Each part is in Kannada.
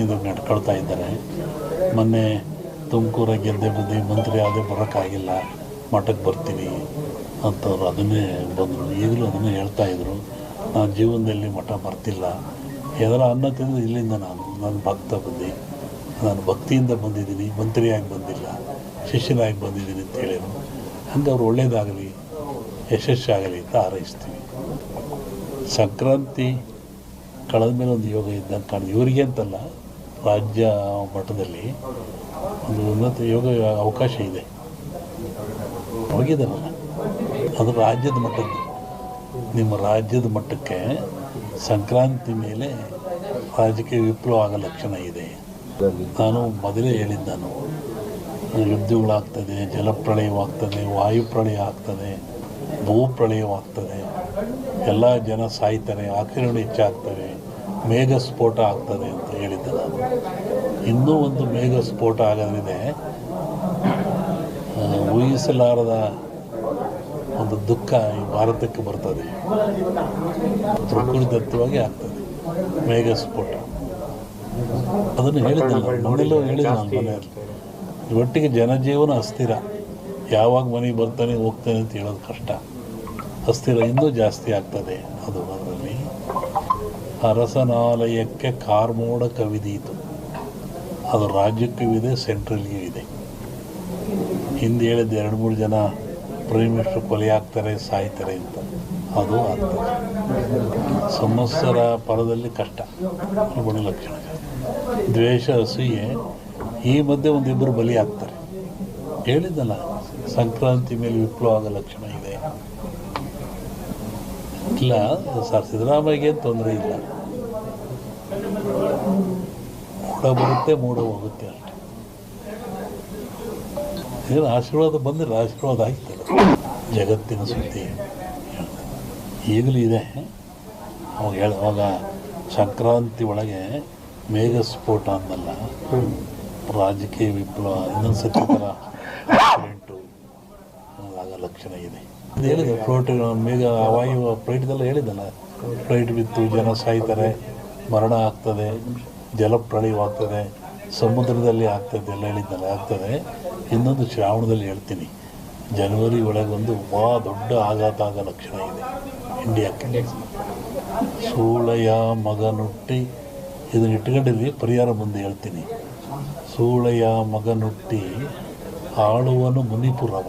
ಭಕ್ತಿಯಿಂದ ನಡ್ಕೊಳ್ತಾ ಇದ್ದಾರೆ. ಮೊನ್ನೆ ತುಮಕೂರ ಗೆದ್ದೆ ಬಂದು ಮಂತ್ರಿ ಆದೇ ಬರೋಕ್ಕಾಗಿಲ್ಲ. ಮಠಕ್ಕೆ ಬರ್ತೀನಿ ಅಂತವ್ರು ಅದನ್ನೇ ಬಂದರು. ಈಗಲೂ ಅದನ್ನೇ ಹೇಳ್ತಾ ಇದ್ರು. ನಾನು ಜೀವನದಲ್ಲಿ ಮಠ ಬರ್ತಿಲ್ಲ. ಎದರ ಅನ್ನ ತಿಂದು ಇಲ್ಲಿಂದ ನಾನು, ನನ್ನ ಭಕ್ತ ಬುದ್ಧಿ. ನಾನು ಭಕ್ತಿಯಿಂದ ಬಂದಿದ್ದೀನಿ, ಮಂತ್ರಿಯಾಗಿ ಬಂದಿಲ್ಲ, ಶಿಷ್ಯನಾಗಿ ಬಂದಿದ್ದೀನಿ ಅಂತ ಹೇಳಿದರು. ಹಂಗೆ ಅವ್ರು ಒಳ್ಳೇದಾಗಲಿ, ಯಶಸ್ಸಾಗಲಿ ಅಂತ ಹಾರೈಸ್ತೀವಿ. ಸಂಕ್ರಾಂತಿ ಕಳೆದ ಮೇಲೆ ಒಂದು ಯೋಗ ಇದ್ದಂಗೆ ಕಾಣ ಇವರಿಗೆ ಅಂತಲ್ಲ ರಾಜ್ಯ ಮಟ್ಟದಲ್ಲಿ ಒಂದು ಉನ್ನತ ಯೋಗ ಅವಕಾಶ ಇದೆ. ಹೋಗಿದ್ದಾರಲ್ಲ? ಅದು ರಾಜ್ಯದ ಮಟ್ಟದ್ದು. ನಿಮ್ಮ ರಾಜ್ಯದ ಮಟ್ಟಕ್ಕೆ ಸಂಕ್ರಾಂತಿ ಮೇಲೆ ರಾಜಕೀಯ ವಿಪ್ಲವ ಆಗೋ ಲಕ್ಷಣ ಇದೆ. ನಾನು ಮೊದಲೇ ಹೇಳಿದ್ದ ನಾನು ಯುದ್ಧಗಳಾಗ್ತದೆ ಜಲಪ್ರಳಯವಾಗ್ತದೆ ವಾಯುಪ್ರಳಯ ಆಗ್ತದೆ ಭೂಪ್ರಳಯವಾಗ್ತದೆ ಎಲ್ಲ ಜನ ಸಾಯ್ತಾರೆ, ಆಕ್ರಮಣ ಹೆಚ್ಚಾಗ್ತವೆ. ಮೇಘ ಸ್ಫೋಟ ಆಗ್ತದೆ ಅಂತ ಹೇಳಿದ್ದೆ ನಾನು. ಇನ್ನೂ ಒಂದು ಮೇಘ ಸ್ಫೋಟ ಆಗೋದ್ರಿದೆ ಊಹಿಸಲಾರದ ಒಂದು ದುಃಖ ಈ ಭಾರತಕ್ಕೆ ಬರ್ತದೆ. ಪ್ರಕೃತಿದತ್ತವಾಗಿ ಆಗ್ತದೆ. ಮೇಘ ಸ್ಫೋಟ. ಅದನ್ನು ಹೇಳಿದ್ದಲ್ಲ ನೋಡಿಲ್ಲ ಹೇಳಿದ್ದೆ ನಾನು ಮನೆಯಲ್ಲಿ. ಒಟ್ಟಿಗೆ ಜನಜೀವನ ಅಸ್ಥಿರ. ಯಾವಾಗ ಮನೆಗೆ ಬರ್ತಾನೆ ಹೋಗ್ತಾನೆ ಅಂತ ಹೇಳೋದು ಕಷ್ಟ. ಅಸ್ಥಿರ ಇನ್ನೂ ಜಾಸ್ತಿ ಆಗ್ತದೆ. ಅದು ಅದರಲ್ಲಿ ಅರಸನಾಲಯಕ್ಕೆ ಕಾರ್ಮೋಡ ಕವಿದೀತು. ಅದು ರಾಜ್ಯಕ್ಕೂ ಇದೆ ಸೆಂಟ್ರಲ್ಗೂ ಇದೆ. ಹಿಂದೆ ಹೇಳಿದ್ದು ಎರಡು ಮೂರು ಜನ ಪ್ರೈಮ್ ಮಿನಿಸ್ಟರ್ ಕೊಲೆ ಆಗ್ತಾರೆ, ಸಾಯ್ತಾರೆ ಅಂತ. ಅದು ಆಗ್ತದೆ. ಸಂವತ್ಸರ ಪರದಲ್ಲಿ ಕಷ್ಟ. ಗುಣಲಕ್ಷಣ ದ್ವೇಷ, ಅಸೂಯೆ, ಈ ಮಧ್ಯೆ ಒಂದಿಬ್ಬರು ಬಲಿ ಆಗ್ತಾರೆ. ಹೇಳಿದ್ದಲ್ಲ, ಸಂಕ್ರಾಂತಿ ಮೇಲೆ ವಿಪ್ಲವ ಆಗೋ ಲಕ್ಷಣ ಇಲ್ಲ ಸರ್ ಸಿದ್ದರಾಮಯ್ಯಗೆ ತೊಂದರೆ ಇಲ್ಲ. ಮೂಡ ಬರುತ್ತೆ, ಮೂಡ ಹೋಗುತ್ತೆ ಅಷ್ಟೇ ಏನು ಆಶೀರ್ವಾದ ಬಂದಿಲ್ಲ ಆಶೀರ್ವಾದ ಆಗ್ತದೆ. ಜಗತ್ತಿನ ಸುದ್ದಿ. ಈಗಲೂ ಇದೆ. ಅವಾಗ ಹೇಳ ಅವಾಗ ಸಂಕ್ರಾಂತಿ ಒಳಗೆ ಮೇಘ ಸ್ಫೋಟ ಅಂದಲ್ಲ, ರಾಜಕೀಯ ವಿಪ್ಲವ ಇನ್ನೊಂದು ಸತಿ ಥರ ಆಗೋ ಲಕ್ಷಣ ಇದೆ. ಹೇಳಿದೆ ಫ್ಲೋಟ್ ಮೇಘ ವಾಯು ಫ್ಲೈಟ್ದೆಲ್ಲ ಹೇಳಿದ್ದಲ್ಲ. ಫ್ಲೈಟ್ ಬಿತ್ತು ಜನ ಸಾಯ್ತಾರೆ, ಮರಣ ಆಗ್ತದೆ ಜಲಪ್ರಳಯವಾಗ್ತದೆ ಸಮುದ್ರದಲ್ಲಿ ಆಗ್ತದೆ ಎಲ್ಲ ಹೇಳಿದ್ದಲ್ಲ, ಆಗ್ತದೆ. ಇನ್ನೊಂದು ಶ್ರಾವಣದಲ್ಲಿ ಹೇಳ್ತೀನಿ. ಜನವರಿ ಒಳಗೊಂದು ಭಾಳ ದೊಡ್ಡ ಆಘಾತ ಆಗೋ ಲಕ್ಷಣ ಇದೆ ಇಂಡಿಯಾಕ್ಕೆ. ಸೂಳೆಯ ಮಗನುಟ್ಟಿ ಇದನ್ನ ಇಟ್ಕೊಂಡಿರಿ ಪರಿಹಾರ ಮುಂದೆ ಹೇಳ್ತೀನಿ. ಸೂಳೆಯ ಮಗನುಟ್ಟಿ ಆಳುವನು ಮುನಿಪುರವ.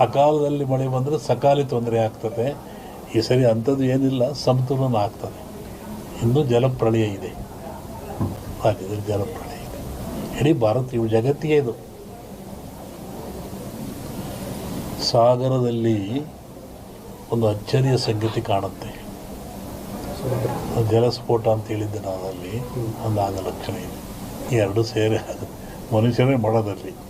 ಅಕಾಲದಲ್ಲಿ ಮಳೆ ಬಂದರೆ ಸಕಾಲಿ ತೊಂದರೆ ಆಗ್ತದೆ. ಈ ಸರಿ ಅಂಥದ್ದು ಏನಿಲ್ಲ ಸಮತೋಲನ ಆಗ್ತದೆ. ಇನ್ನೂ ಜಲಪ್ರಳಯ ಇದೆ. ರಾಜ್ಯದಲ್ಲಿ ಜಲಪ್ರಳಯ ಇದೆ. ಇಡೀ ಭಾರತ ಇವು ಜಗತ್ತಿಗೆ ಇದು. ಸಾಗರದಲ್ಲಿ ಒಂದು ಅಚ್ಚರಿಯ ಸಂಗತಿ ಕಾಣುತ್ತೆ. ಜಲಸ್ಫೋಟ ಅಂತ ಹೇಳಿದ್ದೆ ನಾನು ಅಲ್ಲಿ. ಒಂದು ಆಗ ಲಕ್ಷಣ ಇದೆ. ಈ ಎರಡು ಸೇರೆ ಮನುಷ್ಯನೇ ಮನುಷ್ಯರೇ ಮಾಡೋದಲ್ಲಿ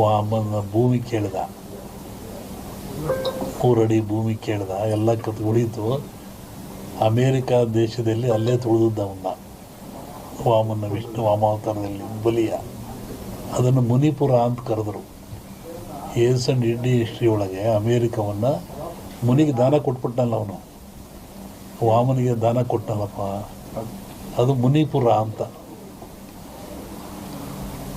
ವಾಮನ ಭೂಮಿ ಕೇಳಿದ. ಮೂರಡಿ ಭೂಮಿ ಕೇಳಿದ. ಎಲ್ಲ ಕತ್ ಉಳಿತು. ಅಮೇರಿಕಾ ದೇಶದಲ್ಲಿ ಅಲ್ಲೇ ತುಳಿದವನ್ನ ವಾಮನ ವಿಷ್ಣು ವಾಮಾವತಾರದಲ್ಲಿ ಬಲಿಯ. ಅದನ್ನು ಮುನಿಪುರ ಅಂತ ಕರೆದರು. ಅಂಡ್ ಇಂಡಿ ಹಿಸ್ಟ್ರಿ ಒಳಗೆ ಅಮೇರಿಕವನ್ನು ಮುನಿಗೆ ದಾನ ಕೊಟ್ಬಿಟ್ಟನಲ್ಲ ಅವನು. ವಾಮನಿಗೆ ದಾನ ಕೊಟ್ಟನಲ್ಲಪ್ಪ ಅದು ಮುನಿಪುರ ಅಂತ.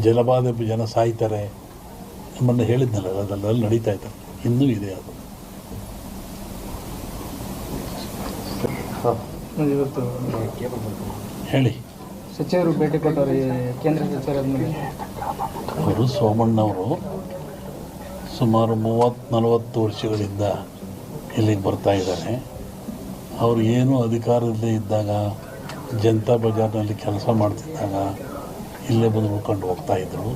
ಜಲಬಾಧೆ ಜನ ಸಾಯ್ತಾರೆ ನಮ್ಮನ್ನು ಹೇಳಿದ್ನಲ್ಲ ಅದೆಲ್ಲ ನಡೀತಾ ಇದ್ದಾರೆ ಇನ್ನೂ ಇದೆ ಅದು. ಹೇಳಿ. ಸಚಿವರು ಭೇಟಿ ಕೊಟ್ಟವರು ಕೇಂದ್ರ ಸಚಿವರಾದ್ಮೇಲೆ ಅವರು ಸೋಮಣ್ಣವರು ಸುಮಾರು ಮೂವತ್ತು ನಲವತ್ತು ವರ್ಷಗಳಿಂದ ಇಲ್ಲಿಗೆ ಬರ್ತಾ ಇದ್ದಾರೆ. ಅವರು ಏನು ಅಧಿಕಾರದಲ್ಲೇ ಇದ್ದಾಗ ಜನತಾ ಬಜಾರ್ನಲ್ಲಿ ಕೆಲಸ ಮಾಡ್ತಿದ್ದಾಗ ಇಲ್ಲೇ ಬಂದು ಉಳ್ಕೊಂಡು ಹೋಗ್ತಾ ಇದ್ದರು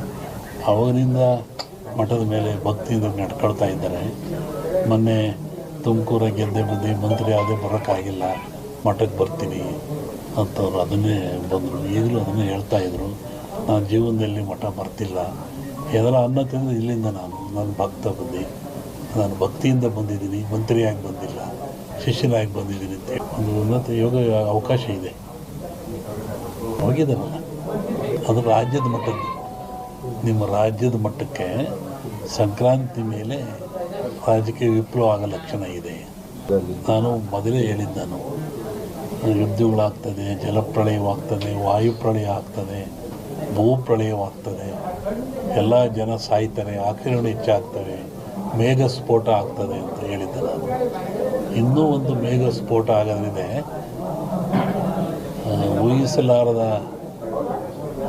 ಅವಾಗಿನಿಂದ ಮಠದ ಮೇಲೆ ಭಕ್ತಿಯಿಂದ ನಡ್ಕೊಳ್ತಾ ಇದ್ದಾರೆ. ಮೊನ್ನೆ ತುಮಕೂರ ಗೆದ್ದೆ ಬಂದು ಮಂತ್ರಿ ಆದೇ ಬರೋಕ್ಕಾಗಿಲ್ಲ, ಮಠಕ್ಕೆ ಬರ್ತೀನಿ ಅಂತವ್ರು ಅದನ್ನೇ ಬಂದರು. ಈಗಲೂ ಅದನ್ನೇ ಹೇಳ್ತಾ ಇದ್ರು. ನಾನು ಜೀವನದಲ್ಲಿ ಮಠ ಬರ್ತಿಲ್ಲ. ಏನಾರ ಅನ್ನ ತಿಂದು ಇಲ್ಲಿಂದ ನಾನು ನಾನು ಭಕ್ತ ಬಂದು. ನಾನು ಭಕ್ತಿಯಿಂದ ಬಂದಿದ್ದೀನಿ, ಮಂತ್ರಿಯಾಗಿ ಬಂದಿಲ್ಲ, ಶಿಷ್ಯನಾಗಿ ಬಂದಿದ್ದೀನಿ ಅಂತ ಒಂದು ಉನ್ನತ ಯೋಗ ಅವಕಾಶ ಇದೆ. ಹೋಗಿದ್ದಾರಲ್ಲ? ಅದು ರಾಜ್ಯದ ಮಟ್ಟದ್ದು. ನಿಮ್ಮ ರಾಜ್ಯದ ಮಟ್ಟಕ್ಕೆ ಸಂಕ್ರಾಂತಿ ಮೇಲೆ ರಾಜಕೀಯ ವಿಪ್ಲವ ಆಗ ಲಕ್ಷಣ ಇದೆ. ನಾನು ಮೊದಲೇ ಹೇಳಿದ್ದಾನು. ಯುದ್ಧಗಳಾಗ್ತದೆ, ಜಲಪ್ರಳಯವಾಗ್ತದೆ, ವಾಯುಪ್ರಳಯ ಆಗ್ತದೆ, ಭೂಪ್ರಳಯವಾಗ್ತದೆ. ಎಲ್ಲ ಜನ ಸಾಯ್ತಾರೆ, ಆಕ್ರಮಣ ಹೆಚ್ಚಾಗ್ತವೆ ಮೇಘ ಸ್ಫೋಟ ಆಗ್ತದೆ ಅಂತ ಹೇಳಿದ್ದೆ ನಾನು. ಇನ್ನೂ ಒಂದು ಮೇಘ ಸ್ಫೋಟ ಆಗೋದ್ರಿದೆ ಊಹಿಸಲಾರದ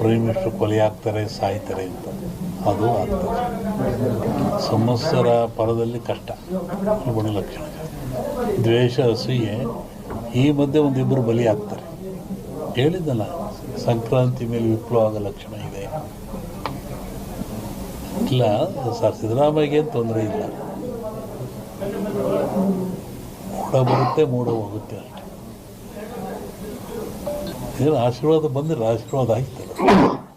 ಪ್ರೈಮ್ ಕೊಲೆ ಆಗ್ತಾರೆ ಸಾಯ್ತಾರೆ ಅಂತ. ಅದು ಆಗ್ತದೆ. ಸಮಸ್ಯರ ಪರದಲ್ಲಿ ಕಷ್ಟ ಗುಣ ಲಕ್ಷಣ. ದ್ವೇಷ, ಅಸೂಯೆ, ಈ ಮಧ್ಯೆ ಒಂದಿಬ್ಬರು ಬಲಿ ಆಗ್ತಾರೆ ಹೇಳಿದ್ದಲ್ಲ, ಸಂಕ್ರಾಂತಿ ಮೇಲೆ ವಿಪ್ಲವ ಆಗೋ ಲಕ್ಷಣ ಇದೆ. ಇಲ್ಲ, ಸರ್, ಸಿದ್ದರಾಮಯ್ಯಗೆ ತೊಂದರೆ ಇಲ್ಲ. ಮೂಡ ಬರುತ್ತೆ, ಮೂಡ ಹೋಗುತ್ತೆ ಅಷ್ಟೇ ಏನು ಆಶೀರ್ವಾದ ಬಂದರೆ ಆಶೀರ್ವಾದ Uma.